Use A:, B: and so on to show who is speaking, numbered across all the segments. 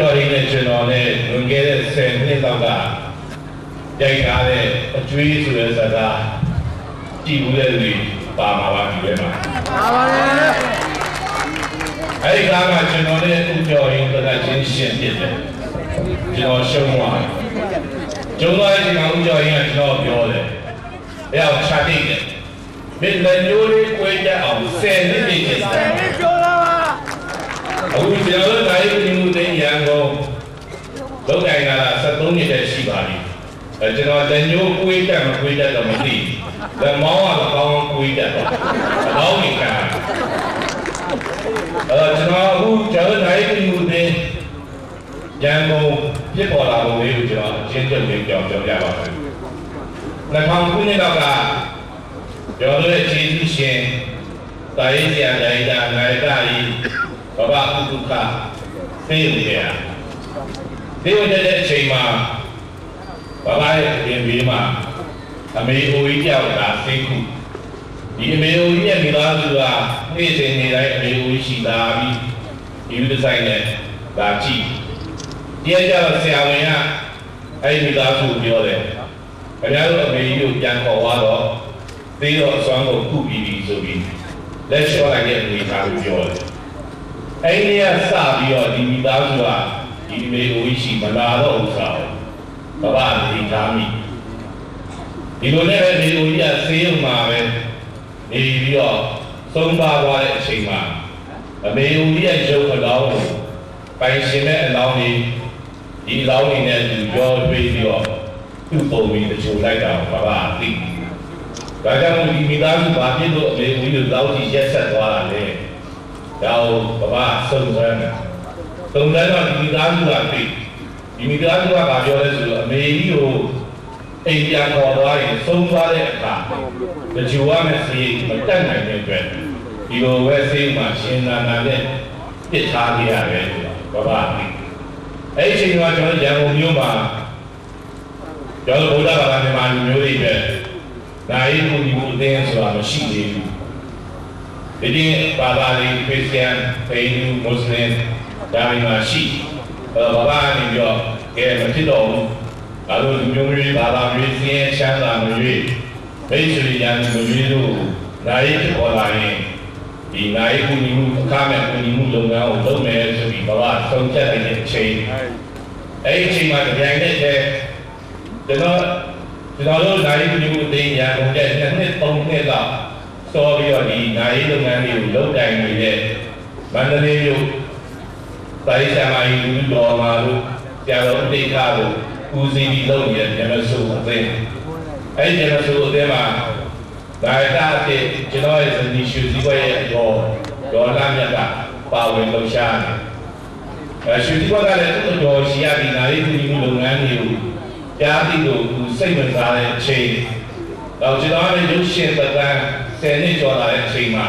A: ကျော်ရင်းနဲ့ကျွန်တော်နဲ့ဝင်ခဲ့တဲ့10နှစ်လောက်ကရိုက်ထားတဲ့အကျွေးဆိုတဲ့စကားကြည့်ဘူးတဲ့လူပါမှာပါဒီထဲမှာ
B: ပါပါတယ်
A: အဲ့ဒီကားကကျွန်တော်နဲ့ဦးကျော်ရင်းတကချင်းရှင်ဖြစ်တယ်ကျွန်တော်ရှုံးသွားတယ်ကျုံသွားတဲ့အချိန်မှာဦးကျော်ရင်းကကျွန်တော်ပြောတယ်အဲ့အောင်ချတိတ်တယ်မင်းလည်းညိုးလေးကိုကြအောင်10နှစ်နေနေစတယ်
B: ဒီပြောလာပါ
A: အခုကျွန်တော်တို့နိုင်ပြည်မှုသိရန်ကုန်လောက်တိုင်းက73နှစ်တည်းရှိပါပြီအဲကျွန်တော်လက်ညိုးကိုယ်တက်မကိုယ်တက်တော့မသိလက်မောင်းကတော့ကောင်းကိုယ်တက်တော့အကောင်းကြီးကအဲကျွန်တော်အခုကျွန်တော်နိုင်ပြည်မှုသိရန်ကုန်ဖြစ်ပေါ်လာပုံလေးကိုကျွန်တော်အချင်းချင်းလေးပြောပြောပြပါမယ်2000ခုနှစ်လောက်ကကျွန်တော်တို့ရဲ့ခြေစရှင်တာရေးဆရာနိုင်တာနိုင်တာကြီး ဘဘဥဒုက္ခသိနေရသိဝင်တဲ့အချိန်မှာဘဘရဲ့ပြင်ပြီးမှအမေအိုကြီးကြောက်ကသိခုဒီအမေအိုကြီးရဲ့မိသားစုကနေ့စဉ်နေ့တိုင်းအမေအိုကြီးရှိလာပြီးဒီလိုဒီဇိုင်းနဲ့ဒါကြည့်တရားကြတော့ဆရာဝန်ကအဲ့ဒီမိသားစုကိုပြောတယ်ခင်ဗျားတို့အမေကြီးကိုပြန်ခေါ်သွားတော့သိတော့အစွမ်းကိုခုပြီးပြီဆိုပြီးလက်လျှော့လိုက်တဲ့အနေအထားကိုပြောတယ် အဲ့ဒီကစပြီးတော့ဒီမိသားစုကဒီမေကိုရှိမလာတော့ဥစ္စာကိုဘဘဒီသားမိဒီလိုနဲ့ပဲမေကိုကြီးကဆေးရုံမှာပဲနေပြီးတော့သုံးပါသွားတဲ့အချိန်မှာအမေကိုကြီးရဲ့ရုပ်အလောင်းကိုပိုင်ရှင်တဲ့အလောင်းကြီးဒီအလောင်းကြီးနဲ့သူပြောတွေ့ပြီးတော့သူ့ပုံပြီးတချို့လိုက်တာကိုဘဘသိဒါကြောင့်ဒီမိသားစုဘာဖြစ်လို့အမေကိုကြီးကိုတောက်ကြည့်ရက်ဆက်သွားတာလဲ ဒါကိုဘဘစုံစမ်းတယ်စုံစမ်းတော့ဒီမိသားစုကပြီဒီမိသားစုကဗာပြောလဲဆိုတော့အမေကြီးကိုအိမ်ပြန်ခေါ်သွားရင်သုံးသွားတဲ့အခါတချို့ကမဲ့စီမတက်နိုင်တဲ့အတွက်ဒီလိုပဲစေးမှရှင်သာနာနဲ့ပြစ်ထားကြရတယ်ဘဘသိအဲ့ဒီအချိန်ကကျွန်တော်ရန်ကုန်မြို့မှာကျွန်တော်ဗုဒ္ဓဘာသာမြန်မာလူမျိုးတွေပဲနိုင်မှုဒီမှုအသင်းဆိုတာမရှိသေးဘူး ဒီဒီဘာသာလေးခရစ်ယာန်ဟိန္ဒူမွတ်စလင်ဒါတွေမှာရှိအဲဘာသာနေပြီးတော့ကဲမဖြစ်တော့ဘူးဒါလို့လူမျိုးမျိုးဘာသာမျိုးစင်းရဲချမ်းသာမျိုးမိတ်ဆွေရန်မျိုးမျိုးတို့နိုင်ဖြစ်ပေါ်လာရင်ဒီနိုင်ကူညီမှုအခမဲ့ကူညီမှုလုပ်ငန်းကိုလုပ်မယ်ဆိုပြီးဘာသာဆုံးဖြတ်လိုက်တဲ့အချိန်အဲ့ဒီအချိန်မှာကြိုင်တဲ့တဲ့ကျွန်တော်ကျွန်တော်တို့နိုင်ကူညီမှုအသိဉာဏ်ကိုတဲ့နှစ်နှစ်သုံးနှစ်လောက် စောပြီးတော့ဒီနိုင်လုပ်ငန်းတွေကိုလုပ်တိုင်နေတဲ့မန္တလေးမြို့တာရိသမာကြီးလူတော်မှာလို့ဆရာတော်တိတ်ခါလို့ဦးစီးပြီးလုပ်နေတဲ့ကျမဆိုအသိအဲဒီကျမဆိုအသိမှာဒါရတာတဲ့ကျွန်တော်ရဲ့ဇနီးရှူစီဘရဲ့တော့ဒေါ်လာမြတ်ကပါဝင်လှူရှားတယ်အဲရှူစီဘကလည်းသူ့တော်ရှိရဒီနိုင်ကူညီမှုလုပ်ငန်းတွေကိုကြားပြီးတော့စိတ်ဝင်စားတဲ့အချိန်တော့ကျွန်တော်လည်းရုပ်ရှင်ပကံ 10နှစ်ကျော်လာတဲ့အချိန်မှာ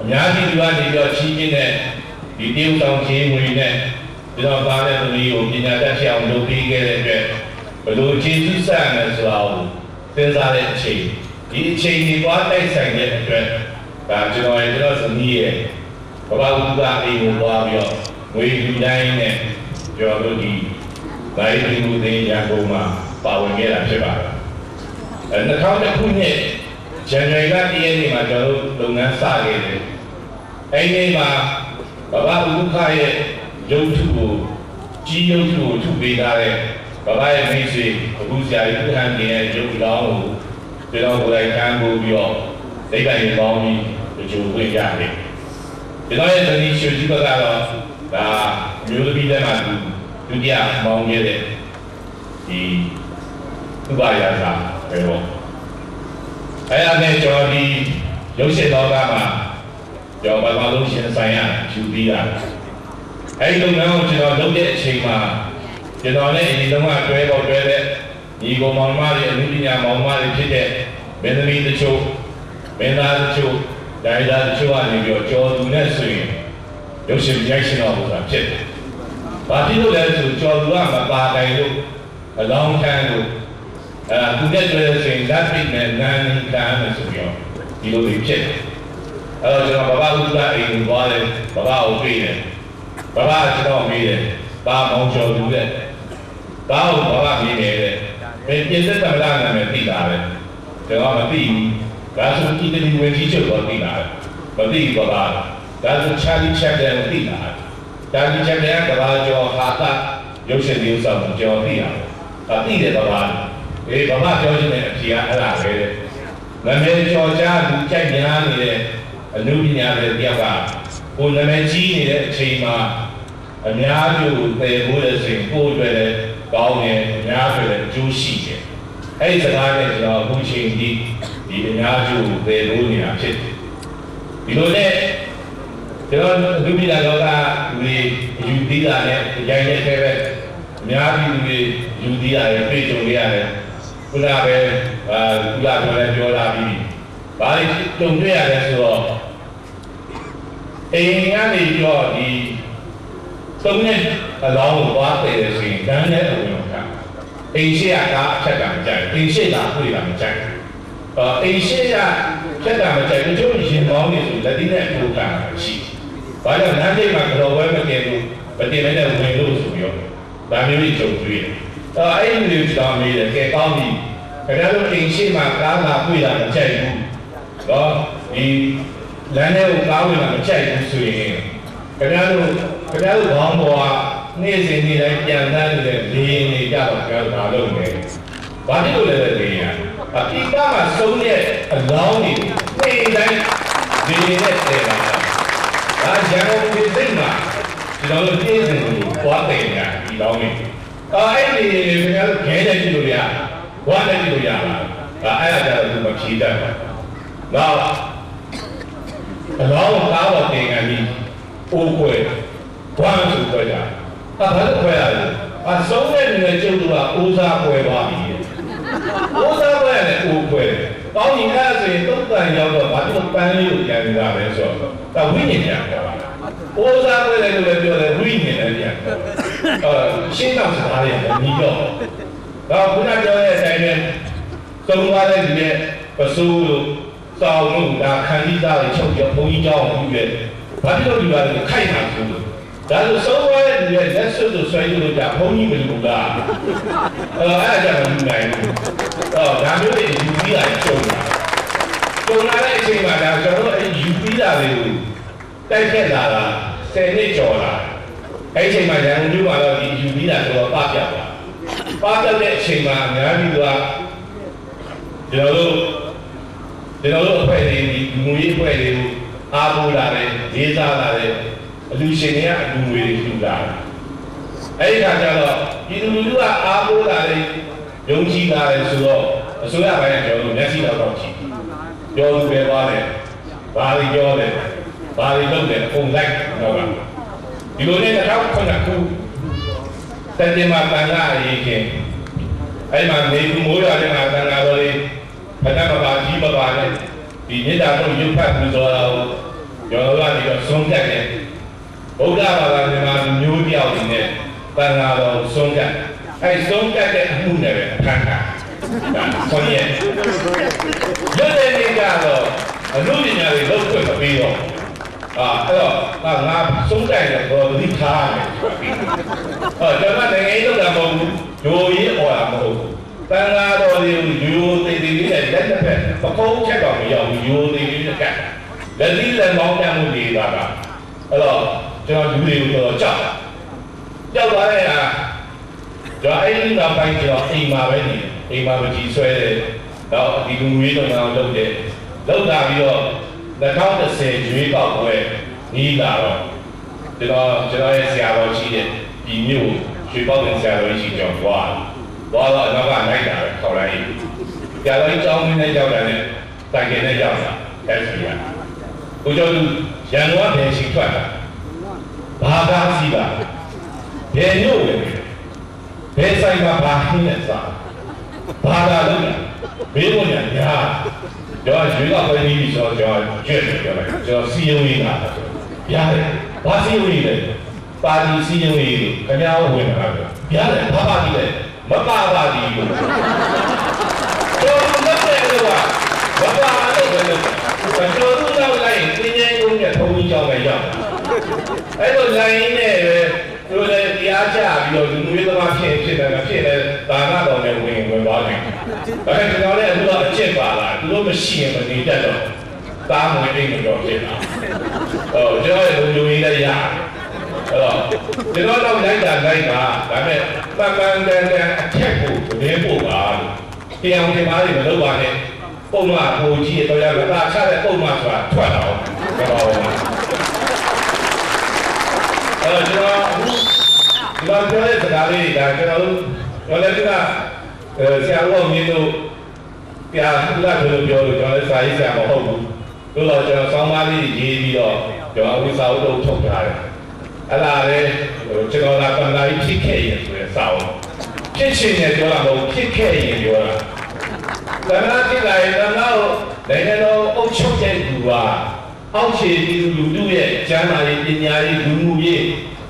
A: အများကြီးလူကနေပြီးတော့ချင်းချင်းနဲ့ဒီတရုတ်တောင်ချင်းငွေနဲ့ကျွန်တော်သားတဲ့သမီးကိုပညာတတ်ဖြစ်အောင်လုပ်ပေးခဲ့တဲ့အတွက်ဘယ်လိုကျေးဇူးဆက်ရမလဲဆိုတာကိုစဉ်းစားတဲ့အချိန်ဒီအချိန်ဒီသွားတိုက်ဆိုင်တဲ့အတွက်ဒါကျွန်တော်ရဲ့ကျွန်တော်သမီးရဲ့ဘဝဥဒ္ဒါအိမ်ကိုသွားပြီးတော့ငွေလူတိုင်းနဲ့ကျွန်တော်တို့ဒီဗိုင်းရီမှုသိရန်ကုန်မှာပါဝင်ခဲ့တာဖြစ်ပါတယ်အဲ2000ခုနှစ် ဇန်နဝါရီလ1ရက်နေ့မှာကျွန်တော်တို့လုပ်ငန်းစခဲ့တယ်။အဲဒီနေ့မှာဘဘဥဒုက္ခရဲ့ရုပ်ထုကိုကြီးရုပ်ထုကိုထုပေးထားတဲ့ဘဘရဲ့မိတ်ဆွေအခုဆရာကြီးဦးဟန်တင်ရဲ့ရုပ်လောင်းကိုကျွန်တော်ကိုယ်တိုင်ကမ်းပိုးပြီးတော့ဒိတ်တိုင်းပေါင်းပြီးကြိုဝင်ကြတယ်။ကျွန်တော်ရဲ့သတိရှိကြီးဘက်ကတော့ဒါမျိုးသမီးတွေမှာဒုတိယမောင်းခဲ့တဲ့ဒီဥပါယသာပဲပေါ့ အဲ့ဒါနဲ့ကျွန်တော်ဒီရုပ်ရှင်တော်ကမှာကျွန်တော်ဘာသာလုံးရှင်ဆိုင်ရယူပြီးတာအဲ့ဒီလုပ်ငန်းကိုကျွန်တော်လုပ်တဲ့အချိန်မှာကျွန်တော်လည်းဒီလုံးကတွဲတော့တွဲတဲ့ဒီကောင်မောင်မတွေအမှုပညာမောင်မတွေဖြစ်တဲ့မင်းသမီးတချို့မင်းသားတချို့ဒိုင်တာတချို့ကနေပြီးတော့ကြော်သူနဲ့ဆိုရင်ရုပ်ရှင်ရိုက်ရှင်တော်ဆိုတာဖြစ်တယ်။ဘာဖြစ်လို့လဲဆိုကြော်သူကမပါတိုင်လို့အလောင်းခံလို့ အဲသူတက်ကြွတဲ့ချိန်လက်ပိတ်နဲ့နန်းကမ်းမယ်ဆိုပြီးတော့ဒီလိုတွေဖြစ်တယ်အဲတော့ကျွန်တော်ဘဘဥဒ္ဒအိမ်ကိုသွားတယ်ဘဘကိုတွေ့တယ်ဘာဘာကျွန်တော်မေးတယ်ဘာမောင်ကျော်သူတဲ့ဘာကိုဘာဘာမေးနေတယ်ဘယ်ပြင်သက်သမလာနာမည်သိတာလဲကျွန်တော်မသိဘူးဒါဆိုအီတလီဝင်ကြီးချုပ်တော့သိတာလဲမသိဘူးဘာဘာဒါဆိုချာလီချက်တယ်မသိတာဒါလီချက်တယ်ကဘာကျော်ဟာတာရုပ်ရှင်မျိုးဆောင်ကျော်သိတာဒါသိတယ်ဘာဘာ အေးဘာဘာပြောချင်တဲ့အဖြေကအဲ့ဒါပဲတဲ့နာမည်ကျော်ကြားလူကြိုက်များနေတဲ့အနုပညာတွေတယောက်ကကိုနာမည်ကြီးနေတဲ့အချိန်မှာအများကြီးကိုပယ်ဖို့တဲ့ချိန်ပို့အတွက်လည်းကောင်းတယ်အများကြီးလည်းအကျိုးရှိတယ်အဲ့ဒီစကားနဲ့ကျွန်တော်အခုချိန်ဒီဒီအများကြီးကိုပယ်ဖို့နေတာဖြစ်တယ်ဒီလိုနဲ့ကျွန်တော်လူပြည်လာတော့ကလူတွေယူသီးတာနဲ့ရိုင်းနေတဲ့ပဲအများကြီးလူတွေယူသီးတာနဲ့ပြေကြုံရတယ် ခုနကပဲအာကုလာပြောလဲပြောလာပြီးဘာလို့ကြုံတွေ့ရလဲဆိုတော့အိမ်ကနေပြီးတော့ဒီသုံးနဲ့အလောင်းကိုသွားတယ်ဆိုရင်တန်းနဲ့အဝင်ကအိမ်ရှိရကအဖြတ်ကမကြိုက်အိမ်ရှိကဖွေတာမကြိုက်အော်အိမ်ရှိရဖြတ်တာမကြိုက်တချို့ရင်ပေါင်းနေဆိုလက်တိနဲ့ထိုးတာရှိဘာကြောင့်လမ်းထိပ်မှာကြော်ဝဲမကဲဘူးမတင်မဲ့ဝင်လို့ဆိုပြီးတော့ဒါမျိုးကြီးကြုံတွေ့တယ် အော်အဲ့ဒီလိုကြောင့်မေးတယ်ကဲကောင်းပြီခင်ဗျားတို့အိမ်ရှိမှာကားလာဖွေတာမကြိုက်ဘူးတော့ဒီလမ်းထဲကိုကားဝင်လာမကြိုက်ဘူးဆိုရင်ခင်ဗျားတို့ခင်ဗျားတို့ဘောင်းပေါ်ကနေ့စဉ်နေ့တိုင်းပြန်တန်းနေတဲ့လေရင်တွေကြတော့ခင်ဗျားတို့မလုပ်နဲ့ဘာဖြစ်လို့လဲလေရင်အပိကမှာဆုံးတဲ့အလောင်းတွေနေ့တိုင်းလေရင်နဲ့တည်တာဒါရန်ကုန်ပြည်စိတ်မှာကျွန်တော်တို့ပြည်စဉ်ကိုပွားတယ်ညာဒီလောင်းတွေ အဲအဲ့ဒီခင်ဗျားတို့ခဲတဲ့ကြည့်လို့ရဘွားတဲ့ကြည့်လို့ရလားဒါအဲ့ဒါကြတော့သူမဖြေတတ်ဘူးနောက်အလောင်းကားပေါ်တင်ခံပြီးအိုးခွဲဘွားဆိုခွဲကြ။အဲ့ဘာလို့ခွဲရလဲ။အဆုံးတဲ့လူတွေကျုပ်တို့ကအိုးစားခွဲသွားပြီ။အိုးစားခွဲရတယ်အိုးခွဲ။ကောင်းရင်အဲ့ဆိုရင်တုတ်တန်ရောက်တော့ဘာလို့ပန်းလေးကိုပြန်နေတာလဲဆိုတော့ဒါဝိညာဉ်ပြန်ခေါ်တာ။အိုးစားခွဲတယ်လို့လည်းပြောတယ်ဝိညာဉ်လည်းပြန်ခေါ်။ 呃，心脏是哪里的？你有。然后不但交代在面，中华在里面把收入到我们家看地大的丘陵，红衣交往不远，把这个地方看一看出了。但是生活在里面，那手都摔就讲红衣没路的，呃，俺家很明白的，哦，咱们得努力来做嘛。做那一些嘛，咱说那有力量的，带偏大了，在内角了。 အချိန်မှာဒါကျွန်တော်တို့အဲ့ယူပြီးတာတွေကိုတိုက်ခက်လာတာ10နှစ်ကျော်လာအဲ့ဒီအချိန်မှာရန်ကုန်မြို့မှာတော့ဒီယူပြီးတာဆိုတော့ပပြပါပပြတဲ့အချိန်မှာအများကြီးကကျွန်တော်တို့ကျွန်တော်တို့အဖွဲ့တွေဒီငွေအဖွဲ့တွေကိုအားကိုးလာတယ်လေးစားလာတယ်အလူရှင်တွေကအလူငွေတွေလှူလာတယ်အဲ့ဒီခါကျတော့ဒီလူလူကအားကိုးလာတယ်ယုံကြည်လာတယ်ဆိုတော့အစိုးရပိုင်းကကျွန်တော်တို့မျက်စိတော့တော့ကြည့်ပြောလို့ပဲသွားတယ်ဘာတွေပြောတယ်ဘာတွေလုပ်တယ်ပုံလိုက်တော့က ဒီလိုနဲ့တော့ခုနကခုတန်တင်မှာတန်ခါအရေးခင်အဲ့မှာနေကူမိုးရတဲ့မှာတန်ခါတော်လေးဖတ်တာပါကြီးပါပါနဲ့ဒီမြစ်တာတော့ရုပ်ဖတ်ပြီးတော့ရောတော့ကနေတော့ဆုံးဖြတ်တယ်ဗုဒ္ဓဘာသာမြန်မာမျိုးတယောက်နဲ့တန်ခါတော်ဆုံးဖြတ်အဲဆုံးဖြတ်တဲ့အမှုနဲ့ပဲအခမ်းခါဒါဆိုရင်ရုပ်တဲ့နေကြတော့အမှုပညာတွေလောက်ခွင့်မပြီးတော့ အာအဲ့တော့ငါငါဆုံးဖြတ်ရတော့ဒီထားတယ်ဟောကျွန်တော်နိုင်ငံရေးလုပ်တာမဟုတ်ဘူးဂျိုးရေးဟောတာမဟုတ်ဘူးတန်ဃာတော်တွေရိုးသေးသေးလေးနဲ့လက်တစ်ဖက်ပကုံးချက်တော့မရောက်ဘူးရိုးသေးလေးနဲ့ကတ်လက်သီးလက်မောင်းပြမှုတွေကအဲ့တော့ကျွန်တော်လူတွေကိုတော့ကြောက်ကြောက်သွားတဲ့ဟာကျွန်တော်အဲ့ဒီနောက်ပိုင်းကျွန်တော်အိမ်မှာပဲနေအိမ်မှာမကြည့်ဆွဲတယ်တော့ဒီလူမျိုးတော့အောင်လုပ်တယ်လုပ်တာပြီးတော့ 2010ရွေးကောက်ပွဲနီးလာတော့ကျွန်တော်ကျွန်တော်ရဲ့ဆရာတော်ကြီးတဲ့ဒီမြို့ရွှေပေါက်တဲ့ဆရာတော်ကြီးကျွန်တော်သွားသွားတော့နောက်ကလိုက်တာပဲခေါ်လိုက်ဆရာတော်ကြီးကြောင်းမင်းနဲ့ရောက်တာနဲ့တိုင်ကင်နဲ့ရောက်တာအဲ့ဒီကကိုကျော်သူရန်ကုန်ကဘယ်ရှိထွက်တာဘာကားစီးတာဘယ်မြို့ဝင်ဘယ်ဆိုင်မှာဘာဟင်းနဲ့စားဘာသာလုပ်တာဘေးပေါ်ညာညာ ကျွန်တော်ရွေးကပဲနေပြီးဆိုတော့ကျွန်တော်ကြွက်တယ်ပြောလိုက်ကျွန်တော်စီယုံရင်းတာရတယ်ဘာစီယုံရင်းလဲပါတီစီယုံရင်းခင်ဗျားဝင်တာပဲရတယ်ဘာပါတီလဲမပါပါတီဘူးကျွန်တော်မတဲ့လို့ကမပါလို့ပဲလို့ကျွန်တော်တို့တော့လိုက်ပြင်းပြင်းကုန်းနဲ့ထုံးကြီးကြောင်းပဲရောက်အဲ့လိုလိုင်းနဲ့ပဲသူလည်းတရားချ ပြီးတော့လူမျိုးသမားဖြစ်ဖြစ်တယ်ဖြစ်တယ်ဒါနတော်နဲ့ဝင်ဝင်သွားတယ်ဒါပေမဲ့ကျွန်တော်လည်းအခုတော့အကျင့်ပါလားသူတို့မရှိရင်မနေတတ်တော့တားမဝင်နေတော့ဖြစ်တာဟောကျွန်တော်လည်းလူမျိုးကြီးလည်းရတယ်အဲ့တော့ကျွန်တော်တော့လိုက်တာလိုက်တာဒါပေမဲ့ပပန်တန်တန်အထက်ကိုသတင်းပို့ပါလို့တရားဝင်ပါလိမ့်မလုပ်ပါနဲ့ပုံမှန်ပုံကြီးတော့ရတာချတဲ့ပုံမှန်ဆိုတာထွက်တော့ကျွန်တော်အဲ့တော့ကျွန်တော် ဒီမှာပြောတဲ့စကားလေးဒါကျွန်တော်တို့တော်လည်းကဆရာတော်မြင်လို့ပြာကုလပြောလို့ပြောလို့ကျွန်တော်လည်းစာရေးဆရာမဟုတ်ဘူးတို့တော့ကျွန်တော်စောင်းပါးလေးရေးပြီးတော့ကျွန်တော်အခုစာအုပ်တော့ထုတ်ထားတယ်အဲ့ဒါလည်းကျွန်တော်ကပန်လာကြီးဖြစ်ခဲ့ရင်ဆိုတဲ့စာအုပ်ဖြစ်ရှင်နဲ့ပြောတာမဟုတ်ဖြစ်ခဲ့ရင်ပြောတာတဏှာဖြစ်လာရင်တဏှာကိုနိုင်ငံတော်အုပ်ချုပ်တဲ့သူကအောက်ခြေပြည်သူလူထုရဲ့ကျမ်းမာရေးပညာရေးလူမှုရေး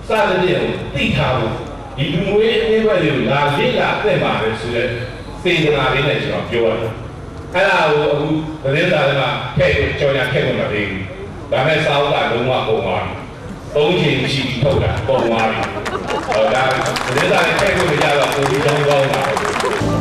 A: စသဖြင့်သိထားဖို့ဒီလူငွေအင်းဘက်တွေကိုလာလေ့လာသင့်ပါတယ်ဆိုတဲ့စေတနာလေးနဲ့ကျွန်တော်ပြောရတယ်။အဲ့ဒါကိုအခုသတင်းစာထဲမှာထည့်ပြီးကြော်ညာထည့်ဝင်မပေးဘူး။ဒါနဲ့စာအုပ်ကလုံးဝပုံသွားတယ်။သုံးချိန်ရှိထုတ်တာပုံသွားပြီ။ဟောဒါသတင်းစာနဲ့ထည့်ဝင်ကြတော့ပုံပြီးကြောင်းကောင်းတာ